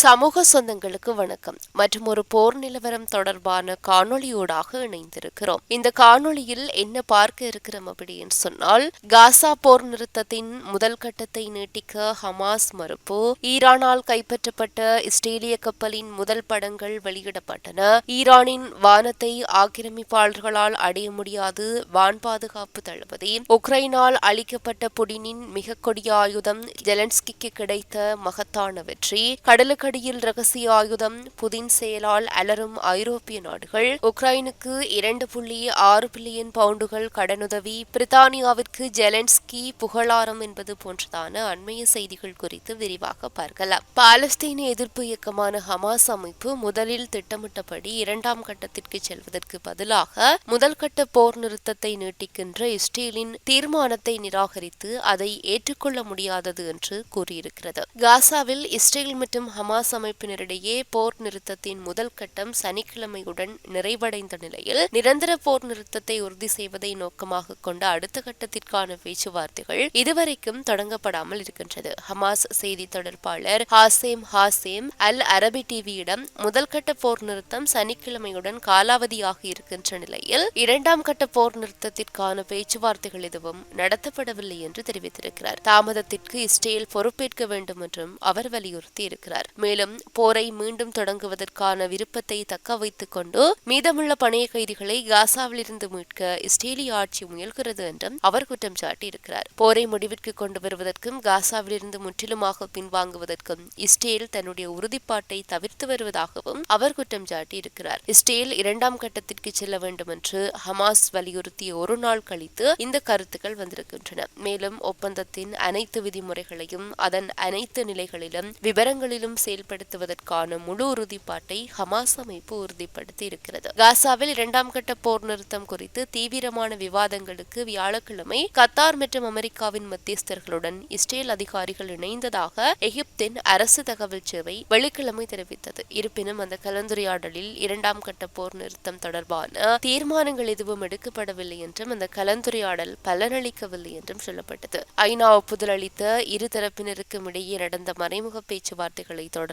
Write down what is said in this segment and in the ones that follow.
சமூக சொந்தங்களுக்கு வணக்கம். மற்றும் ஒரு போர் நிலவரம் தொடர்பான காணொளியோடாக இணைந்திருக்கிறோம். இந்த காணொளியில் என்ன பார்க்க இருக்கிறோம் அப்படின்னு சொன்னால் காசா போர் நிறுத்தத்தின் முதல் கட்டத்தை நீட்டிக்க ஹமாஸ் மறுப்பு ஈரானால் கைப்பற்றப்பட்ட இஸ்ரேலிய கப்பலின் முதல் படங்கள் வெளியிடப்பட்டன. ஈரானின் வானத்தை ஆக்கிரமிப்பாளர்களால் அடைய முடியாது வான் பாதுகாப்பு தளபதி. உக்ரைனால் அளிக்கப்பட்ட புடினின் மிக கொடிய ஆயுதம் ஜெலன்ஸ்கிக்கு கிடைத்த மகத்தான வெற்றி. கடலுக்கு நெருக்கடியில் ரகசிய ஆயுதம் புதின் செயலால் அலரும் ஐரோப்பிய நாடுகள் உக்ரைனுக்கு இரண்டு புள்ளி ஆறு பில்லியன் பவுண்டுகள் கடனுதவி பிரித்தானியாவிற்கு ஜெலன்ஸ்கி புகழாரம் என்பது போன்றதான அண்மைய செய்திகள் குறித்து விரிவாக பார்க்கலாம். பாலஸ்தீன எதிர்ப்பு இயக்கமான ஹமாஸ் அமைப்பு முதலில் திட்டமிட்டபடி இரண்டாம் கட்டத்திற்கு செல்வதற்கு பதிலாக முதல் கட்ட போர் நிறுத்தத்தை நீட்டிக்கின்ற இஸ்ரேலின் தீர்மானத்தை நிராகரித்து அதை ஏற்றுக்கொள்ள முடியாதது என்று கூறியிருக்கிறது. காசாவில் இஸ்ரேல் மற்றும் ஹமாஸ் அமைப்பினரிடையே போர் நிறுத்தத்தின் முதல் கட்டம் சனிக்கிழமையுடன் நிறைவடைந்த நிலையில் நிரந்தர போர் நிறுத்தத்தை உறுதி செய்வதை நோக்கமாக கொண்ட அடுத்த கட்டத்திற்கான பேச்சுவார்த்தைகள் இதுவரைக்கும் தொடங்கப்படாமல் இருக்கின்றது. ஹமாஸ் செய்தி தொடர்பாளர் ஹாசேம் ஹாசேம் அல் அரபி டிவியிடம் முதல் கட்ட போர் நிறுத்தம் சனிக்கிழமையுடன் காலாவதியாக இருக்கின்ற நிலையில் இரண்டாம் கட்ட போர் நிறுத்தத்திற்கான பேச்சுவார்த்தைகள் எதுவும் நடத்தப்படவில்லை என்று தெரிவித்திருக்கிறார். தாமதத்திற்கு இஸ்ரேல் பொறுப்பேற்க வேண்டும் என்றும் அவர் வலியுறுத்தி இருக்கிறார் மேலும் போரை மீண்டும் தொடங்குவதற்கான விருப்பத்தை தக்க வைத்துக் கொண்டு மீதமுள்ள பணைய கைதிகளை காசாவிலிருந்து மீட்க இஸ்ரேலிய ஆட்சி முயல்கிறது என்றும் அவர் குற்றம் சாட்டியிருக்கிறார். போரை முடிவிற்கு கொண்டு வருவதற்கும் காசாவிலிருந்து முற்றிலுமாக பின்வாங்குவதற்கும் இஸ்ரேல் தன்னுடைய உறுதிப்பாட்டை தவிர்த்து வருவதாகவும் அவர் குற்றம் சாட்டியிருக்கிறார். இஸ்ரேல் இரண்டாம் கட்டத்திற்கு செல்ல வேண்டும் என்று ஹமாஸ் வலியுறுத்திய ஒரு நாள் கழித்து இந்த கருத்துக்கள் வந்திருக்கின்றன. மேலும் ஒப்பந்தத்தின் அனைத்து விதிமுறைகளையும் அதன் அனைத்து நிலைகளிலும் விவரங்களிலும் செயல்படுத்துவதற்கான முழு உறுதிப்பாட்டை ஹமாஸ் அமைப்பு உறுதிப்படுத்தி இருக்கிறது காசாவில் இரண்டாம் கட்ட போர் நிறுத்தம் குறித்து தீவிரமான விவாதங்களுக்கு வியாழக்கிழமை கத்தார் மற்றும் அமெரிக்காவின் மத்தியஸ்தர்களுடன் இஸ்ரேல் அதிகாரிகள் இணைந்ததாக எகிப்தின் அரசு தகவல் சேவை வெள்ளிக்கிழமை தெரிவித்தது. இருப்பினும் அந்த கலந்துரையாடலில் இரண்டாம் கட்ட போர் நிறுத்தம் தொடர்பான தீர்மானங்கள் எதுவும் எடுக்கப்படவில்லை என்றும் அந்த கலந்துரையாடல் பலனளிக்கவில்லை என்றும் சொல்லப்பட்டது. ஐநா ஒப்புதல் அளித்த இரு தரப்பினருக்கும் இடையே நடந்த மறைமுக பேச்சுவார்த்தைகளை தொடர்ந்து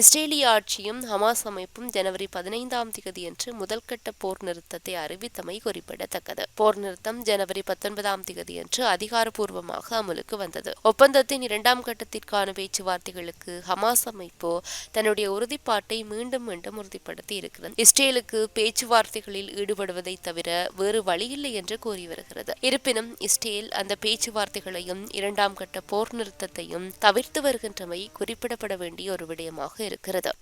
இஸ்ரேலிய ஆட்சியும் ஹமாஸ் அமைப்பும் ஜனவரி பதினைந்தாம் தேதியன்று முதல்கட்ட போர் நிறுத்தத்தை அறிவித்தமை குறிப்பிடத்தக்கது. போர் நிறுத்தம் ஜனவரி பத்தொன்பதாம் தேதியன்று அதிகாரப்பூர்வமாக அமலுக்கு வந்தது. ஒப்பந்தத்தின் இரண்டாம் கட்டத்திற்கான பேச்சுவார்த்தைகளுக்கு ஹமாஸ் அமைப்பு தன்னுடைய உறுதிப்பாட்டை மீண்டும் மீண்டும் உறுதிப்படுத்தி இருக்கிறது. இஸ்ரேலுக்கு பேச்சுவார்த்தைகளில் ஈடுபடுவதை தவிர வேறு வழியில்லை என்று கூறி வருகிறது. இருப்பினும் இஸ்ரேல் அந்த பேச்சுவார்த்தைகளையும் இரண்டாம் கட்ட போர் நிறுத்தத்தையும் தவிர்த்து வருகின்றமை குறிப்பிடப்பட வேண்டிய ஒரு விடயமாக இருக்கிறது.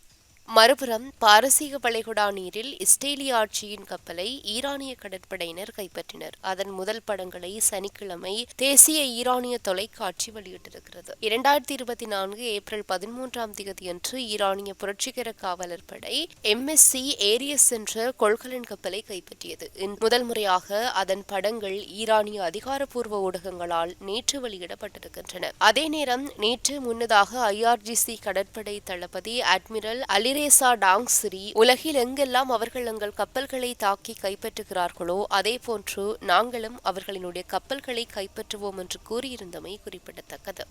மறுபுறம் பாரசீக வளைகுடா நீரில் இஸ்ரேலிய ஆட்சியின் கப்பலை ஈரானிய கடற்படையினர் கைப்பற்றினர். அதன் முதல் படங்களை சனிக்கிழமை தேசிய ஈரானிய தொலைக்காட்சி வெளியிட்டிருக்கிறது. இரண்டாயிரத்தி இருபத்தி நான்கு ஏப்ரல் பதிமூன்றாம் தேதியன்று ஈரானிய புரட்சிகர காவலர் படை எம்எஸ்சி ஏரியஸ் என்ற கொள்கலன் கப்பலை கைப்பற்றியது. முதல் முறையாக அதன் படங்கள் ஈரானிய அதிகாரப்பூர்வ ஊடகங்களால் நேற்று வெளியிடப்பட்டிருக்கின்றன. அதே நேரம் நேற்று முன்னதாக ஐஆர்ஜிசி கடற்படை தளபதி அட்மிரல் அலி தெரேசா டாங்ஸ்ரி உலகில் எங்கெல்லாம் அவர்கள் எங்கள் கப்பல்களை தாக்கி கைப்பற்றுகிறார்களோ அதே போன்று நாங்களும் அவர்களினுடைய கப்பல்களை கைப்பற்றுவோம் என்று கூறியிருந்தமை குறிப்பிடத்தக்கது.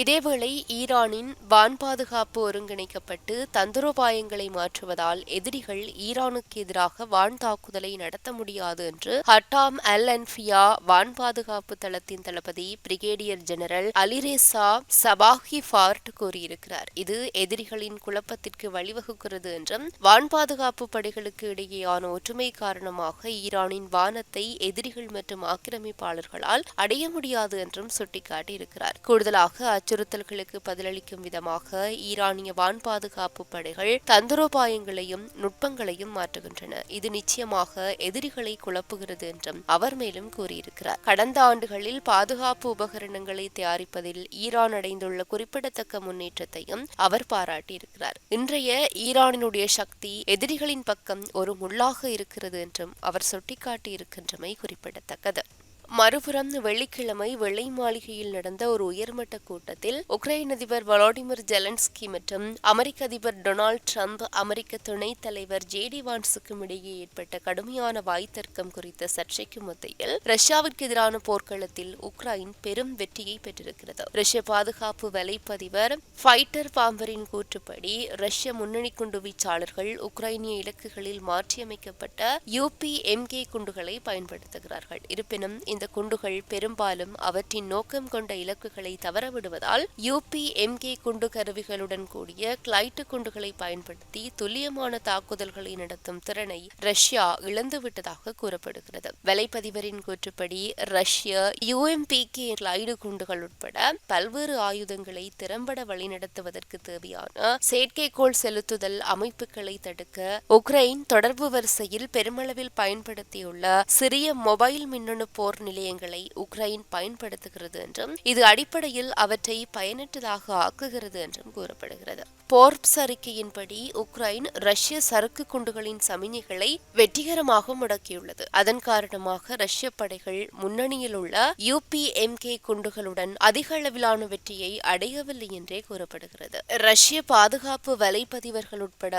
இதேவேளை ஈரானின் வான் பாதுகாப்பு ஒருங்கிணைக்கப்பட்டு தந்திரோபாயங்களை மாற்றுவதால் எதிரிகள் ஈரானுக்கு எதிராக வான் தாக்குதலை நடத்த முடியாது என்று ஹட்டாம் அல் அன்பியா வான் பாதுகாப்பு தளத்தின் தளபதி பிரிகேடியர் ஜெனரல் அலிரேசா சபாஹி ஃபார்ட் கூறியிருக்கிறார். இது எதிரிகளின் குழப்பத்திற்கு வழிவகுக்கிறது என்றும் வான் பாதுகாப்பு படைகளுக்கு இடையேயான ஒற்றுமை காரணமாக ஈரானின் வானத்தை எதிரிகள் மற்றும் ஆக்கிரமிப்பாளர்களால் அடைய முடியாது என்றும் சுட்டிக்காட்டியிருக்கிறார். கூடுதலாக அச்சுறுத்தல்களுக்கு பதிலளிக்கும் விதமாக ஈரானிய வான் பாதுகாப்பு படைகள் தந்திரோபாயங்களையும் நுட்பங்களையும் மாற்றுகின்றன. இது நிச்சயமாக எதிரிகளை குழப்புகிறது என்றும் அவர் மேலும் கூறியிருக்கிறார். கடந்த ஆண்டுகளில் பாதுகாப்பு உபகரணங்களை தயாரிப்பதில் ஈரான் அடைந்துள்ள குறிப்பிடத்தக்க முன்னேற்றத்தையும் அவர் பாராட்டியிருக்கிறார். இன்றைய ஈரானினுடைய சக்தி எதிரிகளின் பக்கம் ஒரு முள்ளாக இருக்கிறது என்றும் அவர் சுட்டிக்காட்டியிருக்கின்றமை குறிப்பிடத்தக்கது. மறுபுறம் வெள்ளிக்கிழமை வெள்ளை மாளிகையில் நடந்த ஒரு உயர்மட்ட கூட்டத்தில் உக்ரைன் அதிபர் வளாடிமிர் ஜெலன்ஸ்கி மற்றும் அமெரிக்க அதிபர் டொனால்டு ட்ரம்ப் அமெரிக்க துணைத் தலைவர் ஜேடி வான்ஸுக்கும் இடையே ஏற்பட்ட கடுமையான வாய்த்தர்க்கம் குறித்த சர்ச்சைக்கு மத்தியில் ரஷ்யாவிற்கு எதிரான போர்க்களத்தில் உக்ரைன் பெரும் வெற்றியை பெற்றிருக்கிறது. ரஷ்ய பாதுகாப்பு வலைப்பதிவர் ஃபைட்டர் பாம்பரின் கூற்றுப்படி ரஷ்ய முன்னணி குண்டு வீச்சாளர்கள் உக்ரைனிய இலக்குகளில் மாற்றியமைக்கப்பட்ட யூபி எம்கே குண்டுகளை பயன்படுத்துகிறார்கள். இருப்பினும் இந்த குண்டுகள் பெரும்பாலும் அவற்றின் நோக்கம் கொண்ட இலக்குகளை தவறவிடுவதால் யூபி எம்கே குண்டு கருவிகளுடன் கூடிய கிளைட்டு குண்டுகளை பயன்படுத்தி துல்லியமான தாக்குதல்களை நடத்தும் திறனை ரஷ்யா இழந்துவிட்டதாக கூறப்படுகிறது. வலைப்பதிவரின் கூற்றுப்படி ரஷ்ய யூஎம்பிகே கிளைடு குண்டுகள் உட்பட பல்வேறு ஆயுதங்களை திறம்பட வழிநடத்துவதற்கு தேவையான செயற்கைக்கோள் செலுத்துதல் அமைப்புகளை தடுக்க உக்ரைன் தொடர்பு வரிசையில் பெருமளவில் பயன்படுத்தியுள்ள சிறிய மொபைல் மின்னணு போர் நிலையங்களை உக்ரைன் பயன்படுத்துகிறது என்றும் இது அடிப்படையில் அவற்றை பயனற்றதாக ஆக்குகிறது என்றும் கூறப்படுகிறது. போர்ப்ஸ் அறிக்கையின்படி உக்ரைன் ரஷ்ய சரக்கு குண்டுகளின் சமிஞைகளை வெற்றிகரமாக முடக்கியுள்ளது. அதன் காரணமாக ரஷ்ய படைகள் முன்னணியில் உள்ள யுபிஎம்கே குண்டுகளுடன் அதிக அளவிலான வெற்றியை அடையவில்லை என்றே கூறப்படுகிறது. ரஷ்ய பாதுகாப்பு வலைப்பதிவர்கள் உட்பட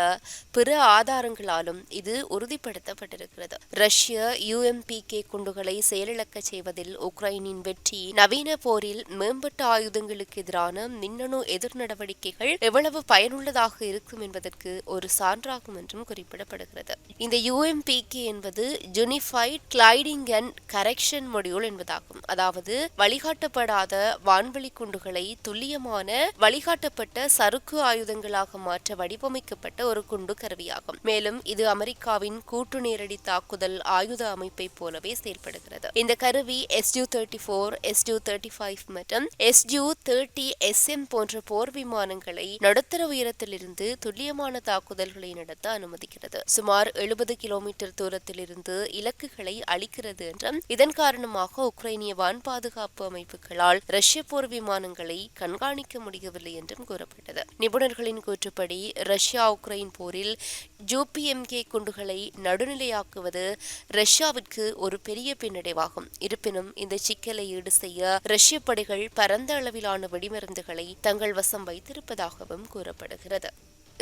பிற ஆதாரங்களாலும் இது உறுதிப்படுத்தப்பட்டிருக்கிறது. ரஷ்ய யுஎம்பிகே குண்டுகளை செயலிழக்க செய்வதில் உக்ரைனின் வெற்றி நவீன போரில் மேம்பட்ட ஆயுதங்களுக்கு எதிரான மின்னணு எதிர் நடவடிக்கைகள் எவ்வளவு பயனுள்ளதாக இருக்கும் என்பதற்கு ஒரு சான்றாகும் என்றும் குறிப்பிடப்படுகிறது. இந்த யூஎம்பிகே என்பது unified gliding and correction module என்பதாகும். அதாவது வழிகாட்டப்படாத வான்வெளி குண்டுகளை துல்லியமான வழிகாட்டப்பட்ட சறுக்கு ஆயுதங்களாக மாற்ற வடிவமைக்கப்பட்ட ஒரு குண்டு கருவியாகும். மேலும் இது அமெரிக்காவின் கூட்டு நேரடி தாக்குதல் ஆயுத அமைப்பை போலவே செயல்படுகிறது. இந்த கருவி SU thirty four SU thirty five மற்றும் எஸ்யூ தேர்ட்டி எஸ்எம் போன்ற போர் விமானங்களை நடுத்தர உயரத்திலிருந்து துல்லியமான தாக்குதல்களை நடத்த அனுமதிக்கிறது. சுமார் எழுபது கிலோமீட்டர் தூரத்தில் இருந்து இலக்குகளை அளிக்கிறது என்றும் இதன் காரணமாக உக்ரைனிய வான் பாதுகாப்பு அமைப்புகளால் ரஷ்ய போர் விமானங்களை கண்காணிக்க முடியவில்லை என்றும் கூறப்பட்டது. நிபுணர்களின் கூற்றுப்படி ரஷ்யா உக்ரைன் போரில் ஜூபிஎம்கே குண்டுகளை நடுநிலையாக்குவது ரஷ்யாவிற்கு ஒரு பெரிய பின்னடைவாகும். இருப்பினும் இந்த சிக்கலை ஈடு செய்ய ரஷ்ய படைகள் பரந்த அளவிலான வெடிமருந்துகளை தங்கள் வசம் வைத்திருப்பதாகவும் கூறப்படுகிறது.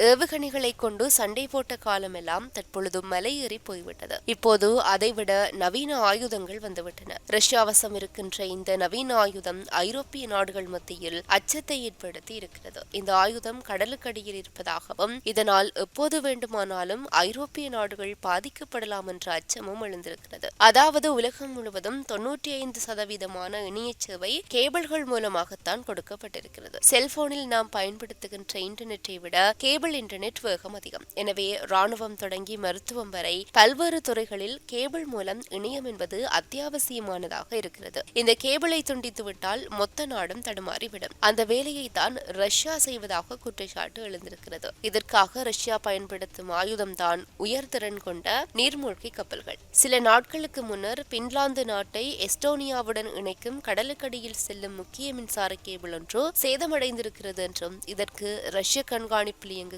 ஏவுகணைகளை கொண்டு சண்டை போட்ட காலமெல்லாம் தற்பொழுது மலையேறி போய்விட்டது. இப்போது அதைவிட நவீன ஆயுதங்கள் வந்துவிட்டன. ரஷ்யா வசம் இருக்கின்ற இந்த நவீன ஆயுதம் ஐரோப்பிய நாடுகள் மத்தியில் அச்சத்தை ஏற்படுத்தி இருக்கிறது. இந்த ஆயுதம் கடலுக்கடியில் இருப்பதாகவும் இதனால் எப்போது வேண்டுமானாலும் ஐரோப்பிய நாடுகள் பாதிக்கப்படலாம் என்ற அச்சமும் எழுந்திருக்கிறது. அதாவது உலகம் முழுவதும் தொன்னூற்றி ஐந்து சதவீதமான இணைய சேவை கேபிள்கள் மூலமாகத்தான் கொடுக்கப்பட்டிருக்கிறது. செல்போனில் நாம் பயன்படுத்துகின்ற இன்டர்நெட்டை விட கேபிள் கேபிள் இன்டர்நெட் வேகம் அதிகம். எனவே ராணுவம் தொடங்கி மருத்துவம் வரை பல்வேறு துறைகளில் கேபிள் மூலம் இணையம் என்பது அத்தியாவசியமானதாக இருக்கிறது. இந்த கேபிளை துண்டித்துவிட்டால் மொத்த நாடும் தடுமாறிவிடும். அந்த வேலையை தான் ரஷ்யா செய்வதாக குற்றச்சாட்டு எழுந்திருக்கிறது. இதற்காக ரஷ்யா பயன்படுத்தும் ஆயுதம்தான் உயர்திறன் கொண்ட நீர்மூழ்கி கப்பல்கள். சில நாட்களுக்கு முன்னர் பின்லாந்து நாட்டை எஸ்டோனியாவுடன் இணைக்கும் கடலுக்கடியில் செல்லும் முக்கிய மின்சார கேபிள் ஒன்று சேதமடைந்திருக்கிறது என்றும் இதற்கு ரஷ்ய கண்காணிப்பில் இயங்கும்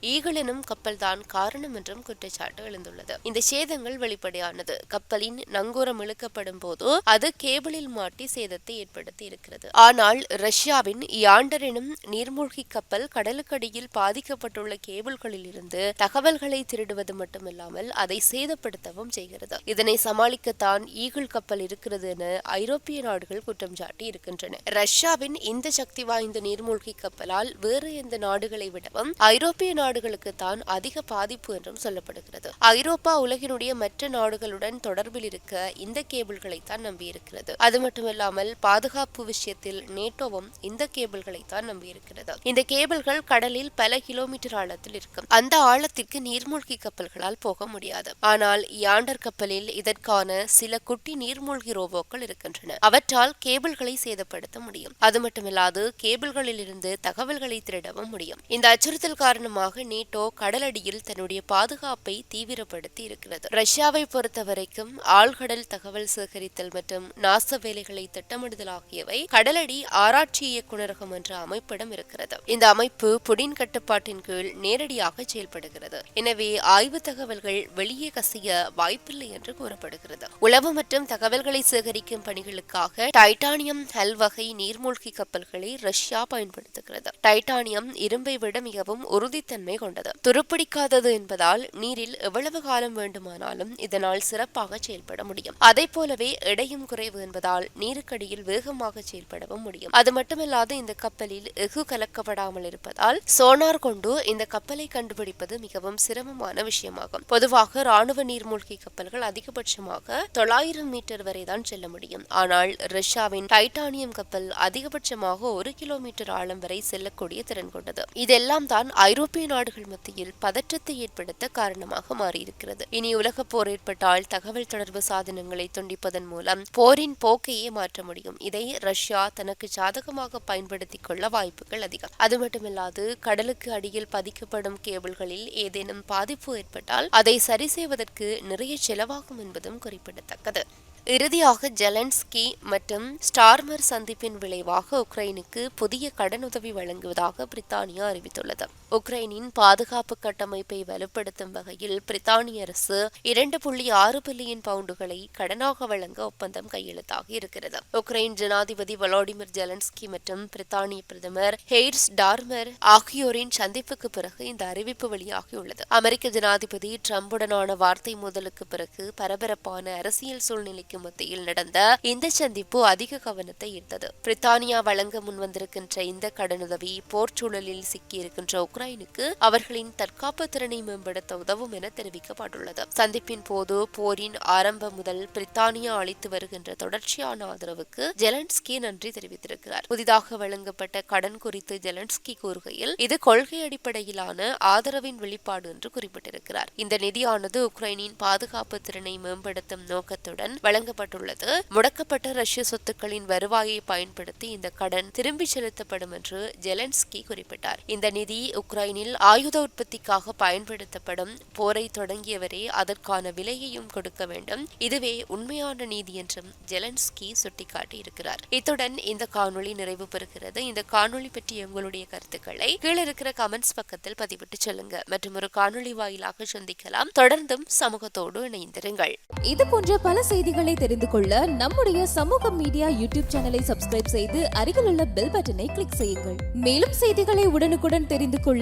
ஈகிள் எனும் கப்பல்தான் காரணம் என்றும் குற்றச்சாட்டு எழுந்துள்ளது. இந்த சேதங்கள் வெளிப்படையானது. கப்பலின் நங்கூரம் இழுக்கப்படும் போது அது கேபிளில் மாட்டி சேதத்தை ஏற்படுத்தி இருக்கிறது. ஆனால் ரஷ்யாவின் யாண்டர் எனும் நீர்மூழ்கி கப்பல் கடலுக்கடியில் பாதிக்கப்பட்டுள்ள கேபிள்களில் இருந்து தகவல்களை திருடுவது மட்டுமில்லாமல் அதை சேதப்படுத்தவும் செய்கிறது. இதனை சமாளிக்கத்தான் ஈகிள் கப்பல் இருக்கிறது என ஐரோப்பிய நாடுகள் குற்றம் சாட்டி இருக்கின்றன. ரஷ்யாவின் இந்த சக்தி வாய்ந்த நீர்மூழ்கி கப்பலால் வேறு எந்த நாடுகளை விடவும் ஐரோப்பிய நாடுகளுக்கு தான் அதிக பாதிப்பு என்றும் சொல்லப்படுகிறது. ஐரோப்பா உலகினுடைய மற்ற நாடுகளுடன் தொடர்பில் இருக்க இந்த கேபிள்களை தான் நம்பியிருக்கிறது. அது மட்டுமில்லாமல் பாதுகாப்பு விஷயத்தில் நேட்டோவும் இந்த கேபிள்களை தான் நம்பியிருக்கிறது. இந்த கேபிள்கள் கடலில் பல கிலோமீட்டர் ஆழத்தில் இருக்கும். அந்த ஆழத்திற்கு நீர்மூழ்கி கப்பல்களால் போக முடியாது. ஆனால் யாண்டர் கப்பலில் இதற்கான சில குட்டி நீர்மூழ்கி ரோபோக்கள் இருக்கின்றன. அவற்றால் கேபிள்களை சேதப்படுத்த முடியும். அது மட்டுமில்லாது கேபிள்களில் இருந்து தகவல்களை திருடவும் முடியும். இந்த அச்சுறுத்தல் காரணமாக நேட்டோ கடலடியில் தன்னுடைய பாதுகாப்பை தீவிரப்படுத்தி இருக்கிறது. ரஷ்யாவை பொறுத்தவரைக்கும் ஆழ்கடல் தகவல் சேகரித்தல் மற்றும் நாச வேலைகளை திட்டமிடுதல் ஆகியவை கடலடி ஆராய்ச்சி இயக்குநரகம் என்ற அமைப்பிடம் இருக்கிறது. இந்த அமைப்பு புடின் கட்டுப்பாட்டின் கீழ் நேரடியாக செயல்படுகிறது. எனவே ஆய்வு தகவல்கள் வெளியே கசிய வாய்ப்பில்லை என்று கூறப்படுகிறது. உளவு மற்றும் தகவல்களை சேகரிக்கும் பணிகளுக்காக டைட்டானியம் ஹல் வகை நீர்மூழ்கி கப்பல்களை ரஷ்யா பயன்படுத்துகிறது. டைட்டானியம் இரும்பை விட மிகவும் உறுதித்தன்மை கொண்டது. துருப்பிடிக்காதது என்பதால் நீரில் எவ்வளவு காலம் வேண்டுமானாலும் இதனால் சிறப்பாக செயல்பட முடியும். அதை போலவே எடையும் குறைவு என்பதால் நீருக்கடியில் வேகமாக செயல்படவும் முடியும். அது மட்டுமல்லாது இந்த கப்பலில் எஃகு கலக்கப்படாமல் இருப்பதால் சோனார் கொண்டு இந்த கப்பலை கண்டுபிடிப்பது மிகவும் சிரமமான விஷயமாகும். பொதுவாக ராணுவ நீர்மூழ்கி கப்பல்கள் அதிகபட்சமாக தொள்ளாயிரம் மீட்டர் வரை தான் செல்ல முடியும். ஆனால் ரஷ்யாவின் டைட்டானியம் கப்பல் அதிகபட்சமாக ஒரு கிலோமீட்டர் ஆழம் வரை செல்லக்கூடிய திறன் கொண்டது. இதெல்லாம் தான் ஐரோப்பிய நாடுகள் மத்தியில் பதற்றத்தை ஏற்படுத்த காரணமாக மாறியிருக்கிறது. இனி உலக போர் ஏற்பட்டால் தகவல் தொடர்பு சாதனங்களை துண்டிப்பதன் மூலம் போரின் போக்கையே மாற்ற முடியும். இதை ரஷ்யா தனக்கு சாதகமாக பயன்படுத்திக் கொள்ள வாய்ப்புகள் அதிகம். அது மட்டுமில்லாது கடலுக்கு அடியில் பதிக்கப்படும் கேபிள்களில் ஏதேனும் பாதிப்பு ஏற்பட்டால் அதை சரி செய்வதற்கு நிறைய செலவாகும் என்பதும் குறிப்பிடத்தக்கது. இறுதியாக ஜெலன்ஸ்கி மற்றும் ஸ்டார்மர் சந்திப்பின் விளைவாக உக்ரைனுக்கு புதிய கடனுதவி வழங்குவதாக பிரித்தானியா அறிவித்துள்ளது. உக்ரைனின் பாதுகாப்பு கட்டமைப்பை வலுப்படுத்தும் வகையில் பிரித்தானிய அரசு இரண்டு புள்ளி ஆறு பில்லியன் பவுண்டுகளை கடனாக வழங்க ஒப்பந்தம் கையெழுத்தாகி இருக்கிறது. உக்ரைன் ஜனாதிபதி வலாடிமிர் ஜெலன்ஸ்கி மற்றும் பிரித்தானிய பிரதமர் ஹெய்ர்ஸ் டார்மர் ஆகியோரின் சந்திப்புக்கு பிறகு இந்த அறிவிப்பு வெளியாகியுள்ளது. அமெரிக்க ஜனாதிபதி டிரம்புடனான வார்த்தை மோதலுக்கு பிறகு பரபரப்பான அரசியல் சூழ்நிலைக்கு மத்தியில் நடந்த இந்த சந்திப்பு அதிக கவனத்தை ஈர்த்தது. பிரித்தானியா வழங்க முன்வந்திருக்கின்ற இந்த கடனுதவி போர் சூழலில் சிக்கியிருக்கின்ற உக்ரைனுக்கு அவர்களின் தற்காப்பு திறனை மேம்படுத்த உதவும் என தெரிவிக்கப்பட்டுள்ளது. சந்திப்பின் போது போரின் ஆரம்பம் முதல் பிரித்தானியா அளித்து வருகின்ற தொடர்ச்சியான ஆதரவுக்கு ஜெலன்ஸ்கி நன்றி தெரிவித்திருக்கிறார். புதிதாக வழங்கப்பட்ட கடன் குறித்து ஜெலன்ஸ்கி கூறுகையில் இது கொள்கை அடிப்படையிலான ஆதரவின் வெளிப்பாடு என்று குறிப்பிட்டிருக்கிறார். இந்த நிதியானது உக்ரைனின் பாதுகாப்பு திறனை மேம்படுத்தும் நோக்கத்துடன் வழங்கப்பட்டுள்ளது. முடக்கப்பட்ட ரஷ்ய சொத்துக்களின் வருவாயை பயன்படுத்தி இந்த கடன் திரும்பி செலுத்தப்படும் என்று ஜெலன்ஸ்கி குறிப்பிட்டார். இந்த நிதி உக்ரைனில் ஆயுத உற்பத்திக்காக பயன்படுத்தப்படும் போரை தொடங்கியவரே அதற்கான விலையையும் கொடுக்க வேண்டும். இதுவே உண்மையான நீதி என்றும் ஜெலன்ஸ்கி சுட்டிக்காட்டியிருக்கிறார். இத்துடன் இந்த காணொளி நிறைவு பெறுகிறது. இந்த காணொளி பற்றி உங்களுடைய கருத்துக்களை கீழே இருக்கிற கமெண்ட்ஸ் பக்கத்தில் பதிவிட்டு சொல்லுங்க. மற்றும் ஒரு காணொளி வாயிலாக சந்திக்கலாம். தொடர்ந்தும் சமூகத்தோடு இணைந்திருங்கள். இது போன்ற பல செய்திகளை தெரிந்து கொள்ள நம்முடைய சமூக மீடியா யூடியூப் சேனலை சப்ஸ்கிரைப் செய்து அருகிலுள்ள பெல் பட்டனை கிளிக் செய்யுங்கள். மேலும் செய்திகளை உடனுக்குடன் தெரிந்து கொள்ள